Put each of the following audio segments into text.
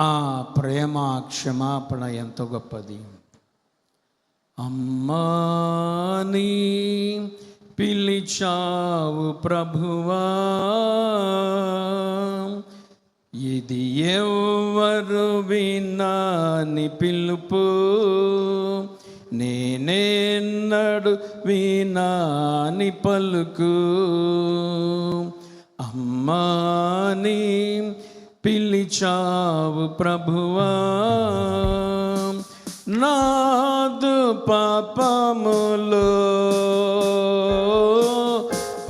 ఆ ప్రేమ క్షమాపణ ఎంత గొప్పది అమ్మాని పిలిచావు ప్రభువా ఇది ఎవరు వినాని పిలుపు నేనేన్నడు వినాని పలుకు. అమ్మాని పిలిచావు ప్రభువా. నాదు పాపములో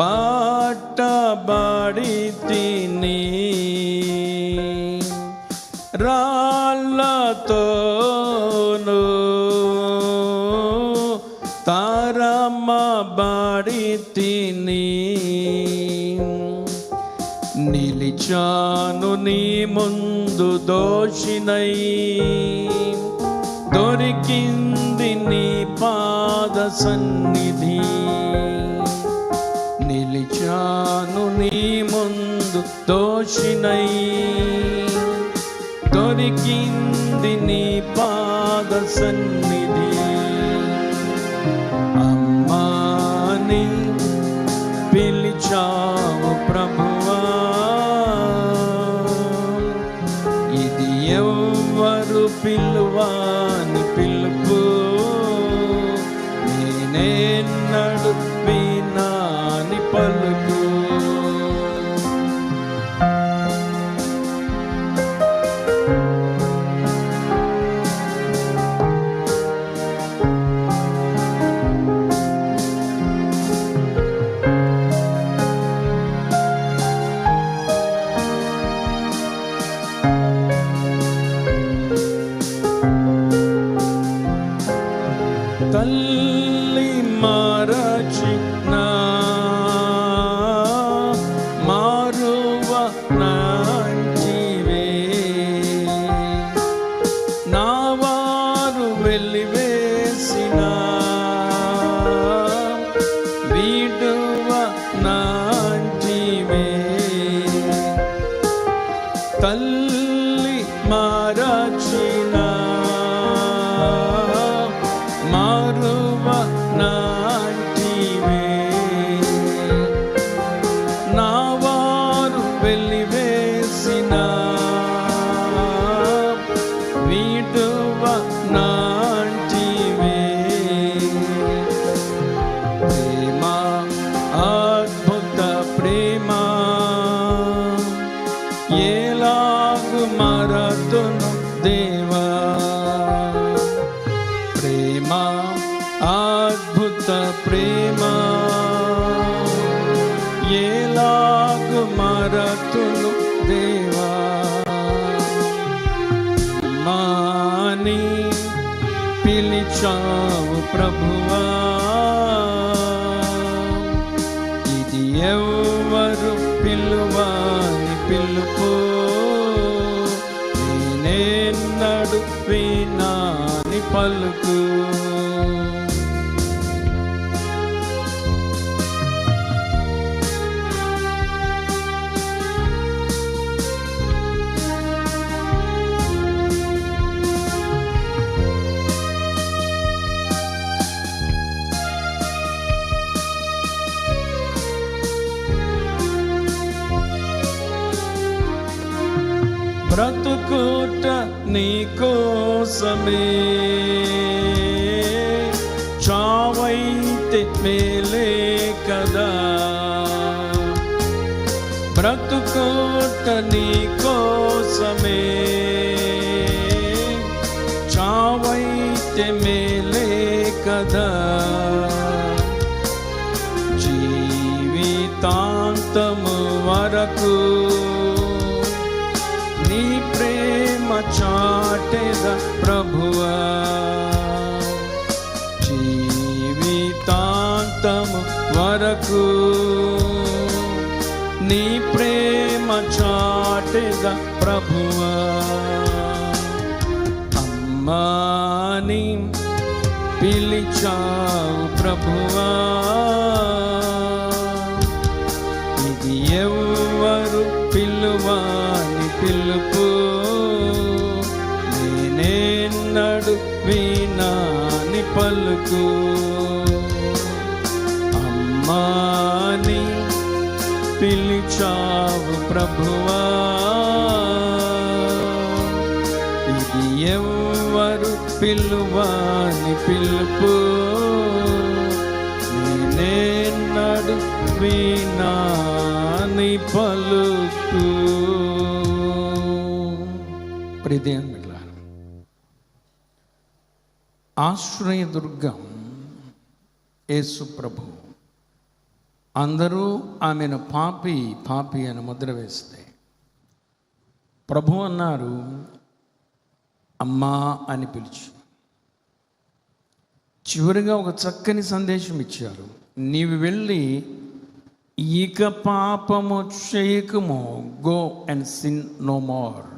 పాటబడి తిని రాళ్ళతోనూ నిలిచాను నీ ముందు దోషినై. దొరికింది నీ పాద సన్నిధి. నిలిచాను నీ ముందు దోషినై. దొరికింది నీ పాద సన్నిధి. ఎవ్వరు పిలువాని పిలుపు నేనే నడుపు తల్లి మరచిన మారువ నాంటివే నా వారు వెలివేసిన వీడువ నాంటివే తల్లి మారచిన దేవా. ప్రేమ అద్భుత ప్రేమ. ఏలాగు మరతులు దేవా. మాని పిలిచావు ప్రభువా. ఇది ఎవరు పిలువాని పిలుపు? నేనెన్నడు పలుకు. బ్రతుకుట నీ కోసమే. చావైతే మేలే కదా. బ్రతుకుట నీ కోసమే. చావైతే మేలే కదా. చాటెద ప్రభువా. జీవితాంతము వరకు నీ ప్రేమ చాటెద ప్రభువా. అమ్మాని పిలిచావు ప్రభువా. ఇది ఎవరు పిలువాని పిలుపు పలుకు. అమ్మాని పిలిచావు ప్రభువా. ఇది ఎవరు పిలువాని పిలుపు. నేనేనాడు వినాని పలుకు. ప్రిదేం బిడ్డలారా ఆశ్రయదుర్గం యేసు ప్రభు. అందరూ ఆమెను పాపి పాపి అని ముద్ర వేస్తే. ప్రభు అన్నారు అమ్మా అని పిలిచి. చివరిగా ఒక చక్కని సందేశం ఇచ్చారు. నీవు వెళ్ళి ఇక పాపము చేయకము go and sin no more.